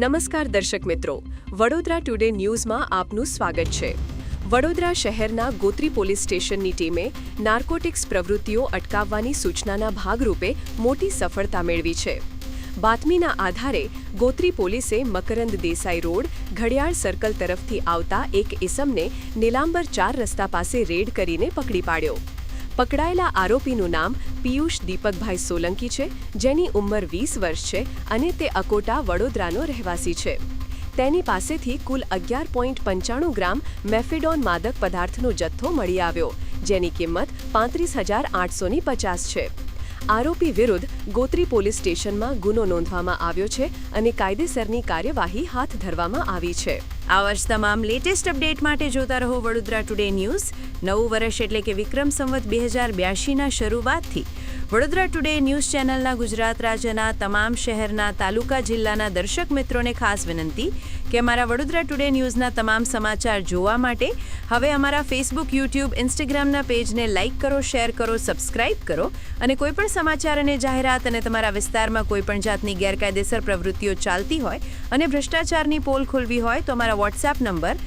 નમસ્કાર દર્શક મિત્રો. વડોદરા ટુડે ન્યૂઝમાં આપનું સ્વાગત છે. વડોદરા શહેરના ગોત્રી પોલીસ સ્ટેશનની ટીમે નાર્કોટિક્સ પ્રવૃત્તિઓ અટકાવવાની સૂચનાના ભાગરૂપે મોટી સફળતા મેળવી છે. બાતમીના આધારે ગોત્રી પોલીસે મકરંદ દેસાઈ રોડ, ઘડિયાળ સર્કલ તરફથી આવતા એક ઇસમને નીલાંબર ચાર રસ્તા પાસે રેડ કરીને પકડી પાડ્યો. પકડાયેલા આરોપીનું નામ પિયુષ દીપકભાઈ સોલંકી છે, જેની ઉંમર વીસ વર્ષ છે અને તે અકોટા વડોદરાનો રહેવાસી છે. તેની પાસેથી કુલ અગિયાર પોઈન્ટ પંચાણું ગ્રામ મેફેડોન માદક પદાર્થનો જથ્થો મળી આવ્યો, જેની કિંમત પાંત્રીસ હજાર આઠસોની પચાસ છે. આરોપી વિરુદ્ધ ગોત્રી પોલીસ સ્ટેશનમાં ગુનો નોંધવામાં આવ્યો છે અને કાયદેસરની કાર્યવાહી હાથ ધરવામાં આવી છે. આ વર્ષ તમામ લેટેસ્ટ અપડેટ માટે જોતા રહો વડોદરા ટુડે ન્યૂઝ નવું વર્ષ એટલે કે વિક્રમ સંવત બે હજાર બ્યાસીના શરૂઆતથી વડોદરા ટુડે ન્યૂઝ ચેનલના ગુજરાત રાજ્યના તમામ શહેરના તાલુકા જિલ્લાના દર્શક મિત્રોને ખાસ વિનંતી કે અમારા વડોદરા ટુડે ન્યૂઝના તમામ સમાચાર જોવા માટે હવે અમારા ફેસબુક યુટ્યુબ ઇન્સ્ટાગ્રામના પેજને લાઇક કરો, શેર કરો, સબસ્ક્રાઇબ કરો અને કોઈપણ સમાચાર અને જાહેરાત અને તમારા વિસ્તારમાં કોઈપણ જાતની ગેરકાયદેસર પ્રવૃત્તિઓ ચાલતી હોય અને ભ્રષ્ટાચારની પોલ ખોલવી હોય તો અમારા WhatsApp number